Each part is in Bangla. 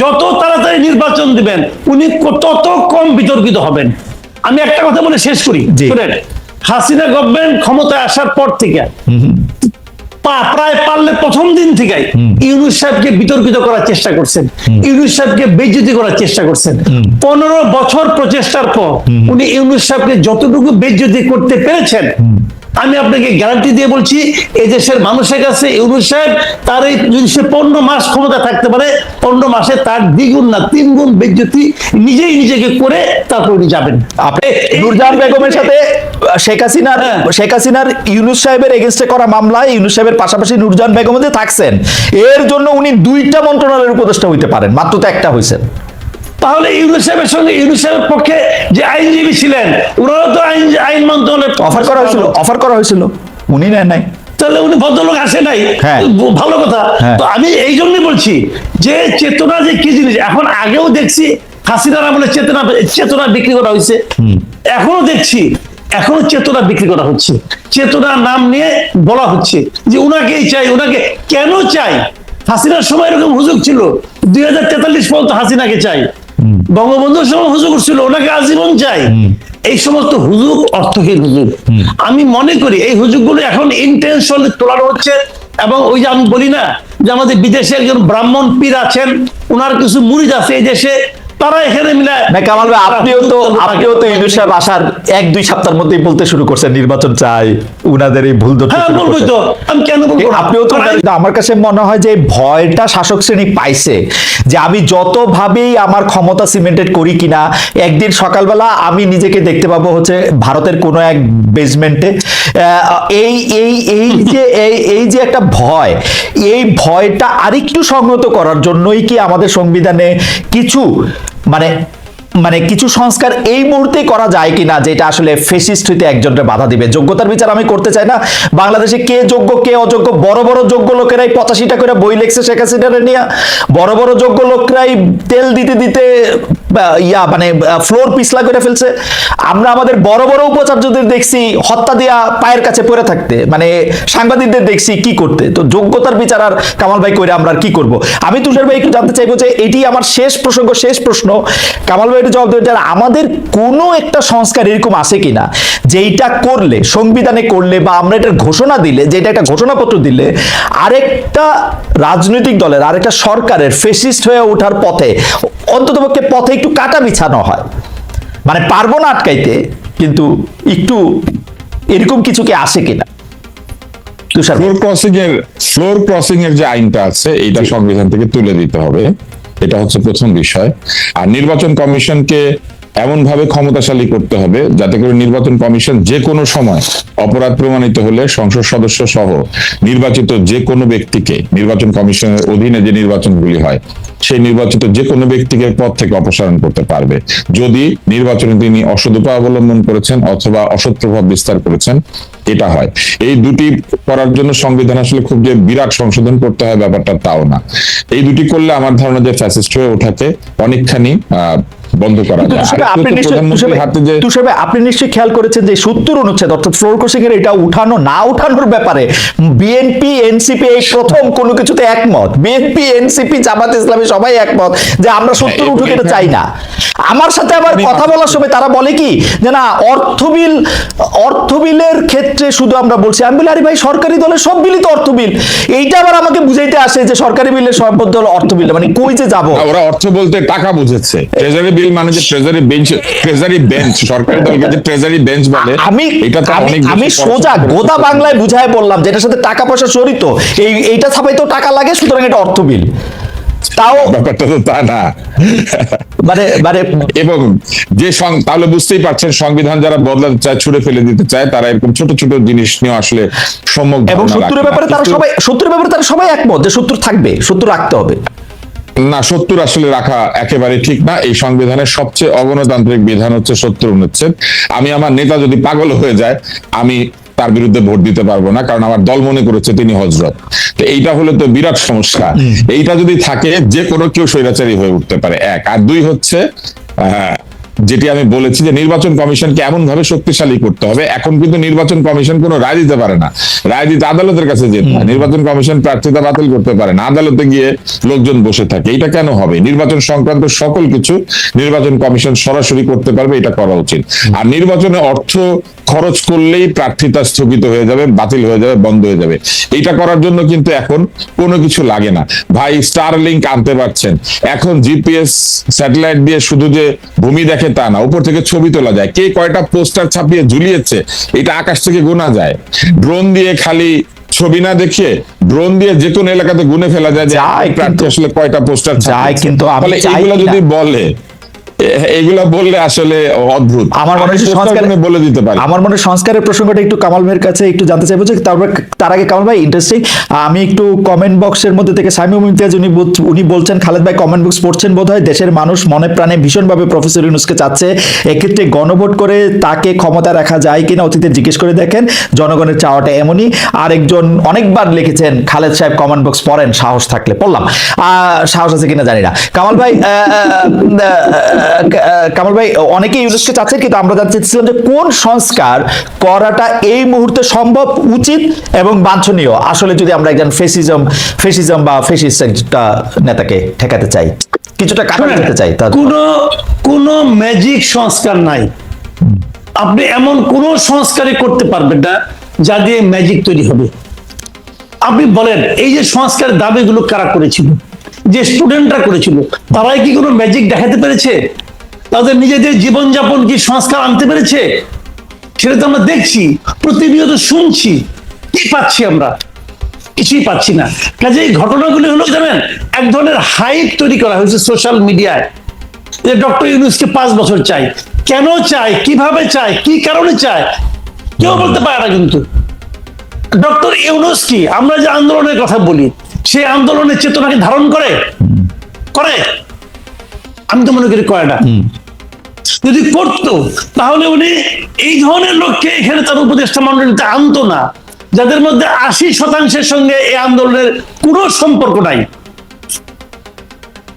যত তাড়াতাড়ি নির্বাচন দিবেন উনি তত কম বিতর্কিত হবেন। আমি একটা কথা বলে শেষ করি। শুনেন, হাসিনা গভর্নমেন্ট ক্ষমতায় আসার পর থেকে প্রায় পারলে প্রথম দিন থেকে ইউনুস সাহেবকে বিতর্কিত করার চেষ্টা করছেন। ইউনুস সাহেবকে বেজ্জতি করার চেষ্টা করছেন। পনেরো বছর প্রচেষ্টার পর উনি ইউনুস সাহেবকে যতটুকু বেজ্জতি করতে পেরেছেন আমি আপনাকে গ্যারান্টি দিয়ে বলছি এই দেশের মানুষের কাছে ইউনুস সাহেব তার এই যদি সে পনেরো মাস ক্ষমতা থাকতে পারে পনেরো মাসে তার দ্বিগুণ না তিন গুণ বেজ্জতি নিজেই নিজেকে করে তারপর উনি যাবেন। আপনি নুরজাহান বেগমের সাথে শেখ হাসিনার হ্যাঁ। শেখ হাসিনার ইউনুস সাহেবের এগেনস্টে করা মামলায় ইউনুস সাহেবের পাশাপাশি নুরজাহান বেগম যে থাকছেন এর জন্য উনি দুইটা মন্ত্রণালয়ের উপদেষ্টা হইতে পারেন। মাত্র তো একটা হয়েছেন তাহলে ইউনুস সাহেবের সঙ্গে ইউনুস সাহেবের পক্ষে যে আইনজীবী ছিলেন ওনারা তো আইন আইন মন্ত্রণালয় অফার করা হয়েছিল অফার করা হয়েছিল। উনি নেন নাই। তাহলে উনি ভদ্রলোক আসে নাই। হ্যাঁ। ভালো কথা। হ্যাঁ। তো আমি এই বলছি যে চেতনা যে কি জিনিস এখন আগেও দেখছি হাসিনার আমলে চেতনা চেতনা বিক্রি করা হয়েছে। এখনও দেখছি এখনও চেতনা বিক্রি করা হচ্ছে। চেতনা নাম নিয়ে বলা হচ্ছে যে উনাকেই চাই উনাকে কেন চাই? হাসিনার সময় এরকম হুজুগ ছিল। দুই হাজার তেতাল্লিশ পর্যন্ত হাসিনাকে চাই। বঙ্গবন্ধুর সময় হুজুর ছিল ওনাকে আজীবন চাই। এই সমস্ত হুজুর অর্থহীন হুজুর। আমি মনে করি এই হুজুরগুলো এখন ইন্টেনশন তোলানো হচ্ছে এবং ওই যে আমি বলি না যে আমাদের বিদেশে একজন ব্রাহ্মণ পীর আছেন ওনার কিছু মুরিদ আছে এই দেশে তারা এখানে মিলায় না কামাল ভাই আপনিও তো আপনিও তো ইউনুস সাহেব আসার এক দুই সপ্তাহের মধ্যেই বলতে শুরু করছেন নির্বাচন চাই উনাদের এই ভুল ধরতে হ্যাঁ শুরু করছেন। তো। আমি কেন বলব আপনিও তো আমার কাছে মনে হয় যে ভয়টা শাসক শ্রেণি পাইছে যে আমি যতভাবেই আমার ক্ষমতা সিমেন্টেড করি কিনা একদিন সকালবেলা আমি নিজেকে দেখতে পাবো হচ্ছে ভারতের কোনো এক বেসমেন্টে এই এই এই যে এই এই যে একটা ভয় এই ভয়টা আরেকটু সংহত করার জন্যই কি আমাদের সংবিধানে কিছু মানে মানে কিছু সংস্কার এই মুহূর্তে করা যায় কিনা যেটা আসলে ফেসিস্ট হইতে একজনের বাধা দিবে। যোগ্যতার বিচার আমি করতে চাই না। বাংলাদেশে কে যোগ্য, কে অযোগ্য, বড় বড় যোগ্য লোকেরাই পঁচাশিটা করে বই লেখছে শেখ হাসিনারে নিয়ে। বড় বড় যোগ্য লোকরাই তেল দিতে দিতে ইয়া মানে ফ্লোর পিছলা করে ফেলছে। আমরা আমাদের বড় বড় উপাচার্যদের দেখছি হত্যা দিয়া পায়ের কাছে পড়ে থাকতে। মানে সাংবাদিকদের দেখছি কি করতে। তো যোগ্যতার বিচার আর কামাল ভাই কইরা আমরা আর কি করব? আমি তুষার ভাই একটু জানতে চাইব যে এটি আমার শেষ প্রসঙ্গ, শেষ প্রশ্ন। কামাল ভাই একটু জবাব দেবেন যে আমাদের কোনো একটা সংস্কার এরকম আছে কিনা? যেইটা করলে সংবিধানে করলে বা আমরা এটার ঘোষণা দিলে যেটা একটা ঘোষণাপত্র দিলে আরেকটা রাজনৈতিক দলের আরেকটা সরকারের ফেসিস্ট হয়ে ওঠার পথে অন্ততপক্ষে পথে একটু কাটা বিছানো হয়। মানে পারব না আটকাইতে কিন্তু একটু এরকম কিছু কি আসে কিনা? ফ্লোর ক্রসিং এর ফ্লোর ক্রসিং এর যে আইনটা আছে এটা সংবিধান থেকে তুলে দিতে হবে। এটা হচ্ছে প্রথম বিষয়। আর নির্বাচন কমিশনকে এমন ভাবে ক্ষমতাশালী করতে হবে যাতে করে নির্বাচন কমিশন যে কোনো সময় অপরাধ প্রমাণিত হলে সংসদ সদস্য সহ নির্বাচিত যে কোনো ব্যক্তিকে, নির্বাচন কমিশনের অধীনে যে নির্বাচনগুলি হয়, সেই নির্বাচিত যে কোনো ব্যক্তিকে পদ থেকে অপসারণ করতে পারবে। যদি নির্বাচনে তিনি অসৎ অবলম্বন করেছেন অথবা অসৎ প্রভাব বিস্তার করেছেন, এটা হয়। এই দুটি করার জন্য সংবিধান আসলে খুব যে বিরাট সংশোধন করতে হয় ব্যাপারটা তাও না। এই দুটি করলে আমার ধারণা যে ফ্যাসিস্ট হয়ে ওঠাকে অনেকখানি বন্ধ করা যায়। আপনি নিশ্চয়ই খেয়াল করেছেন যে সত্তর অনুচ্ছেদ অর্থাৎ ফ্লোর ক্রসিং এর এটা উঠানো না উঠানোর ব্যাপারে বিএনপি এনসিপি এই প্রথম কোনো কিছুতে একমত। বিএনপি এনসিপি জামাত ইসলামী সবাই একমত যে আমরা সত্তর হ্যাঁ, উঠুক এটা চাই না। আমার সাথে আবার কথা বলার সময় তারা বলে কি যে না অর্থ বিল অর্থ বিলের ক্ষেত্রে শুধু আমরা বলছি আমি বলি আরে ভাই সরকারি দলের সব বিলই তো অর্থ বিল এইটা আবার আমাকে বুঝাইতে আসে যে সরকারি বিলের সব মধ্যে হলো অর্থ বিল মানে কই যে যাব? ওরা অর্থ বলতে টাকা বুঝেছে। ট্রেজারি বিল মানে যে ট্রেজারি বেঞ্চ ট্রেজারি বেঞ্চ সরকারি দলকে যে ট্রেজারি বেঞ্চ বলে আমি এটা তো অনেক আমি সোজা গোদা বাংলায় বুঝায় বললাম যেটার সাথে টাকা পয়সা জড়িত। এই এইটা ছাপাই তো টাকা লাগে সুতরাং এটা অর্থ বিল। তাও ব্যাপারটা তো তা না। মানে মানে এবং যে তাহলে বুঝতেই পারছেন সংবিধান যারা বদলাতে চায় ছুড়ে ফেলে দিতে চায় তারা এরকম ছোট ছোট জিনিস নিয়ে আসলে সম্যক এবং। ব্যাপারে তারা সবাই সত্তরের ব্যাপারে তারা সবাই একমত যে থাকবে সত্তর রাখতে হবে। না সত্তর আসলে রাখা একেবারে ঠিক না। এই সংবিধানের সবচেয়ে অগণতান্ত্রিক বিধান হচ্ছে সত্তর অনুচ্ছেদ। আমি আমার নেতা যদি পাগল হয়ে যায় আমি তার বিরুদ্ধে ভোট দিতে পারব না কারণ আমার দল মনে করেছে তিনি হজরত। তো এইটা হলে তো বিরাট সমস্যা। এইটা যদি থাকে যে কোনো কেউ স্বৈরাচারী হয়ে উঠতে পারে। এক। আর দুই হচ্ছে আহ, যেটি আমি বলেছি যে নির্বাচন কমিশনকে এমন ভাবে শক্তিশালী করতে হবে। এখন কিন্তু নির্বাচন কমিশন কোনো রায় দিতে পারে না। রায় দিতে আদালতের কাছে যেতে হয়। নির্বাচন কমিশন প্রার্থিতা বাতিল করতে পারে না। আদালতে গিয়ে লোকজন বসে থাকে। এটা কেন হবে? নির্বাচন সংক্রান্ত সকল কিছু নির্বাচন কমিশন সরাসরি করতে পারবে, এটা করা উচিত। আর নির্বাচনে অর্থ খরচ করলেই প্রার্থিতা স্থগিত হয়ে যাবে, বাতিল হয়ে যাবে, বন্ধ হয়ে যাবে। এটা করার জন্য কিন্তু এখন কোনো কিছু লাগে না। ভাই স্টার লিঙ্ক আনতে পারছেন। এখন জিপিএস স্যাটেলাইট দিয়ে শুধু যে ভূমি দেখে তা না উপর থেকে ছবি তোলা যায়। কে কয়টা পোস্টার ছাপিয়ে ঝুলিয়েছে এটা আকাশ থেকে গোনা যায়। ড্রোন দিয়ে খালি ছবি না দেখিয়ে ড্রোন দিয়ে যে কোনো এলাকাতে গুনে ফেলা যায় যে প্রার্থী আসলে কয়টা পোস্টার যায় কিন্তু যদি বলে এগুলা বললে আসলে অদ্ভুত। আমার মনে হয় সংস্কার বলে দিতে পারি। আমার মনে সংস্কারের প্রসঙ্গটা একটু কামাল ভাইয়ের কাছে একটু জানতে চাইব যে তারপর তার আগে কামাল ভাই ইন্টারেস্টিং আমি একটু কমেন্ট বক্সের মধ্যে থেকে সামি ইমতিয়াজ উনি উনি বলছেন খালেদ ভাই কমেন্ট বক্স পড়ছেন বোধ হয় দেশের মানুষ মনে প্রাণে ভীষণভাবে প্রফেসর ইউনুসকে চাচ্ছে। এক্ষেত্রে গণভোট করে তাকে ক্ষমতা রাখা যায় কিনা অতীতে জিজ্ঞেস করে দেখেন জনগণের চাওয়াটা এমনই। আরেকজন অনেকবার লিখেছেন খালেদ সাহেব কমেন্ট বক্স পড়েন সাহস থাকলে পড়লাম। আহ, সাহস আছে কিনা জানি না। কামাল ভাই কামাল ভাই অনেকে ইউনেস্কো চাচ্ছেন কিন্তু আমরা জানতে চাচ্ছিলাম যে কোন সংস্কার করাটা এই মুহূর্তে সম্ভব উচিত এবং বাঞ্ছনীয়? আসলে যদি আমরা একজন ফেসিজম ফেসিজম বা ফেসিস্ট একটা নেতাকে ঠেকাতে চাই কিছুটা কাটাতে যেতে চাই তা কোন কোন ম্যাজিক সংস্কার নাই। আপনি এমন কোন সংস্কারই করতে পারবেন না যা দিয়ে ম্যাজিক তৈরি হবে। আপনি বলেন এই যে সংস্কার দাবিগুলো কারা করেছিল? যে স্টুডেন্টরা করেছিল, তারাই কি কোনো ম্যাজিক দেখাতে পেরেছে? তাদের নিজেদের জীবনযাপন কি সংস্কার আনতে পেরেছে? সেটা তো আমরা দেখছি, প্রতিনিয়ত শুনছি। কি পাচ্ছি আমরা? কিছুই পাচ্ছি না। কাজে এই ঘটনাগুলি হলো জানেন, এক ধরনের হাইপ তৈরি করা হয়েছে সোশ্যাল মিডিয়ায় যে ডক্টর ইউনুসকে পাঁচ বছর চাই। কেন চাই কীভাবে চাই কি কারণে চাই কেউ বলতে পারে না কিন্তু। ডক্টর ইউনুস কি? আমরা যে আন্দোলনের কথা বলি সেই আন্দোলনের চেতনাকে ধারণ করে? করে? আমি তো মনে করি করে না। যদি করতো তাহলে উনি এই ধরনের লোককে এখানে তার উপদেষ্টা মন্ডলীতে আনতো না। যাদের মধ্যে আশি শতাংশের সঙ্গে এই আন্দোলনের কোনো সম্পর্ক নাই।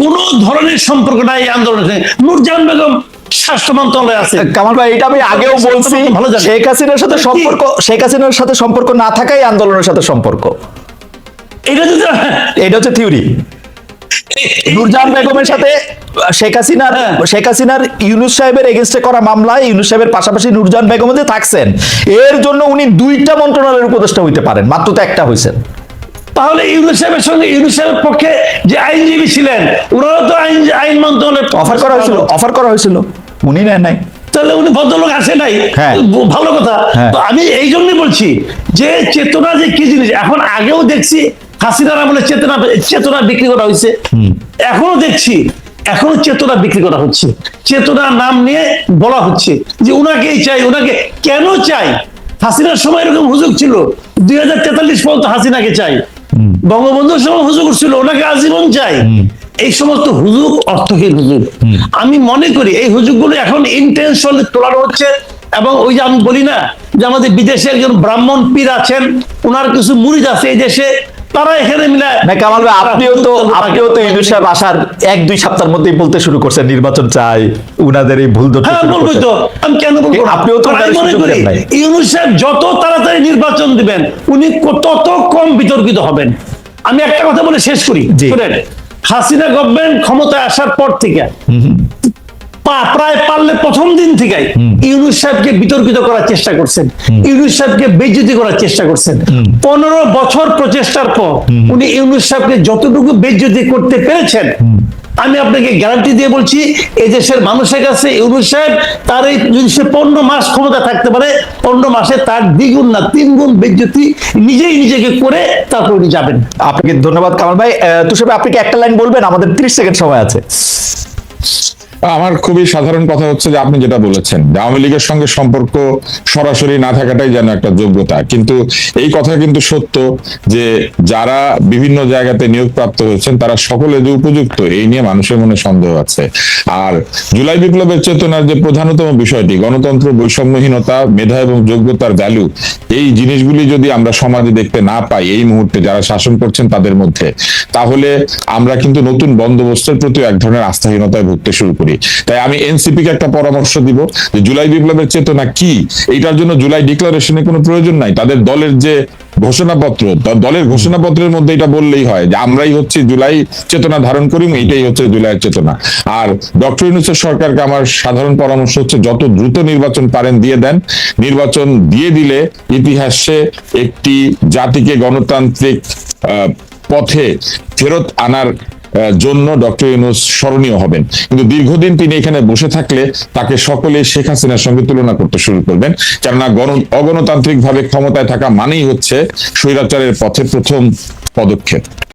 কোন ধরনের সম্পর্ক নাই এই আন্দোলনের সঙ্গে। নূরজাহান বেগম স্বাস্থ্য মন্ত্রণালয়ে আছে কামাল ভাই এটা আমি আগেও বলছি ভালো জানেন। শেখ হাসিনার সাথে সম্পর্ক শেখ হাসিনার সাথে সম্পর্ক না থাকাই আন্দোলনের সাথে সম্পর্ক। এটা যদি এটা হচ্ছে থিওরি। নুরজাহান বেগমের সাথে শেখ হাসিনার হ্যাঁ। শেখ হাসিনার ইউনুস সাহেবের এগেনস্টে করা মামলায় ইউনুস সাহেবের পাশাপাশি নুরজাহান বেগম যে থাকছেন এর জন্য উনি দুইটা মন্ত্রণালয়ের উপদেষ্টা হইতে পারেন মাত্র তো একটা হয়েছেন তাহলে ইউনুস সাহেবের সঙ্গে ইউনুস সাহেবের পক্ষে যে আইনজীবী ছিলেন ওনারাও তো আইন আইন মন্ত্রণালয়ের অফার করা হয়েছিল অফার করা হয়েছিল। উনি নেন নাই। তাহলে উনি ভদ্রলোক আসে নাই। হ্যাঁ। ভালো কথা। হ্যাঁ। তো আমি এই জন্যই বলছি যে চেতনা যে কি জিনিস এখন আগেও দেখছি হাসিনার আমলে চেতনা চেতনা বিক্রি করা হয়েছে এখনও দেখছি এখনও চেতনা বিক্রি করা হচ্ছে। চেতনা নাম নিয়ে বলা হচ্ছে যে উনাকেই চাই উনাকে কেন চাই? হাসিনার সময় এরকম হুজুগ ছিল দুই হাজার তেতাল্লিশ পর্যন্ত হাসিনাকে চাই। বঙ্গবন্ধুর সময় হুজুগ ছিল ওনাকে আজীবন চাই। এই সমস্ত হুজুগ অর্থহীন হুজুগ। আমি মনে করি এই হুজুগগুলো এখন ইন্টেনশনালি তোলানো হচ্ছে এবং ওই যে আমি বলি না যে আমাদের বিদেশে একজন ব্রাহ্মণ পীর আছেন ওনার কিছু মুরিদ আছে এই দেশে তারা এখানে মিলায় না কামাল ভাই আপনিও তো আপনিও তো ইউনুস সাহেব আসার এক দুই সপ্তাহের মধ্যেই বলতে শুরু করছেন নির্বাচন চাই উনাদের এই ভুল ধরতে হ্যাঁ শুরু তো। আমি কেন বলব আপনিও তো কারণ আমি ওনার মনে করি দেন সাহেব যত তাড়াতাড়ি নির্বাচন দিবেন উনি তত কম বিতর্কিত হবেন। আমি একটা কথা বলে শেষ করি। হাসিনা গভর্নমেন্ট ক্ষমতায় আসার পর থেকে পা- প্রায় পারলে প্রথম দিন থেকে ইউনুস সাহেবকে বিতর্কিত করার চেষ্টা করছেন। ইউনুস সাহেবকে বেজ্জতি করার চেষ্টা করছেন। পনেরো বছর প্রচেষ্টার পর উনি ইউনুস সাহেবকে যতটুকু বেজ্জতি করতে পেরেছেন আমি আপনাকে গ্যারান্টি দিয়ে বলছি এই দেশের মানুষের কাছে ইউনুস সাহেব তার এই যদি সে পনেরো মাস ক্ষমতা থাকতে পারে পনেরো মাসে তার দ্বিগুণ না তিন গুণ বেজ্জতি নিজেই নিজেকে করে তারপর উনি যাবেন। আপনাকে ধন্যবাদ কামাল ভাই। তুষার ভাই আপনি কি একটা লাইন বলবেন? আমাদের 30 সেকেন্ড সময় আছে। আমার খুবই সাধারণ কথা হচ্ছে যে আপনি যেটা বলেছেন যে আওয়ামী লীগের সঙ্গে সম্পর্ক সরাসরি না থাকাটাই যেন একটা যোগ্যতা। কিন্তু এই কথা কিন্তু সত্য যে যারা বিভিন্ন জায়গাতে নিয়োগপ্রাপ্ত হয়েছেন, তারা সকলে যে উপযুক্ত, এই নিয়ে মানুষের মনে সন্দেহ আছে। আর জুলাই বিপ্লবের চেতনার যে প্রধানতম বিষয়টি, গণতন্ত্র বৈষম্যহীনতা, মেধা এবং যোগ্যতার ভ্যালু এই জিনিসগুলি যদি আমরা সমাজে দেখতে না পাই এই মুহূর্তে যারা শাসন করছেন তাদের মধ্যে, তাহলে আমরা কিন্তু নতুন বন্দোবস্তের প্রতি এক ধরনের আস্থাহীনতায় ভুগতে শুরু করি। করি। তাই আমি এনসিপি কে একটা পরামর্শ দিব যে জুলাই বিপ্লবের চেতনা কি? এইটার জন্য জুলাই ডিক্লারেশনে কোনো প্রয়োজন নাই। তাদের দলের যে ঘোষণাপত্র দলের ঘোষণাপত্রের মধ্যে এটা বললেই হয় যে আমরাই হচ্ছে জুলাই চেতনা ধারণ করি এইটাই হচ্ছে জুলাইয়ের চেতনা। আর ডক্টর ইউনুসের সরকারকে আমার সাধারণ পরামর্শ হচ্ছে যত দ্রুত নির্বাচন পারেন দিয়ে দেন। নির্বাচন দিয়ে দিলে ইতিহাসে একটি জাতিকে গণতান্ত্রিক পথে ফেরত আনার জন্য ডক্টর ইউনুস স্মরণীয় হবেন। কিন্তু দীর্ঘদিন তিনি এখানে বসে থাকলে তাকে সকলে শেখ হাসিনার সঙ্গে তুলনা করতে শুরু করবেন। কেননা গণ অগণতান্ত্রিক ভাবে ক্ষমতায় থাকা মানেই হচ্ছে স্বৈরাচারের পথে প্রথম পদক্ষেপ।